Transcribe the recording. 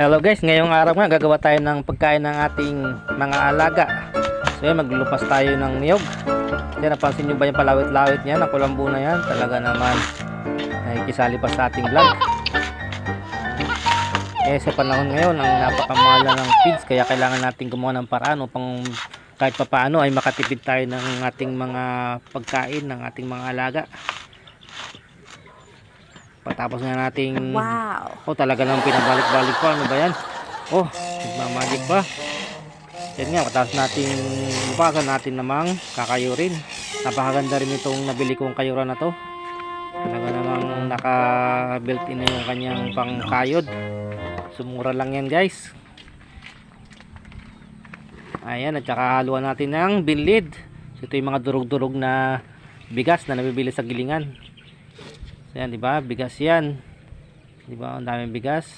Hello guys, ngayong araw nga gagawa tayo ng pagkain ng ating mga alaga. So yan, maglulupas tayo ng niyog. Yan, napansin nyo ba yung palawit-lawit niya? Ang kulambo na yan. Talaga naman, nakikisali pa sa ating vlog. Eh sa panahon ngayon, ang napakamahal na ng feeds, kaya kailangan natin gumawa ng paraan upang kahit papaano ay makatipid tayo ng ating mga pagkain ng ating mga alaga. Patapos nga nating Wow. Oh, talaga nang pinabalik-balik pa. Ano ba yan? Oh, nagmamagic pa. Yan nga, patapos natin lupasan natin namang kakayurin. Napakaganda rin itong nabili kong kayuran na to. Talaga namang naka-built in na yung kanyang pangkayod. Sumura lang yan guys. Ayan, at saka haluan natin ng bilid. So, ito yung mga durog-durog na bigas na nabibili sa gilingan. So, yan, di ba? Bigas yan. Di ba? Ang daming bigas.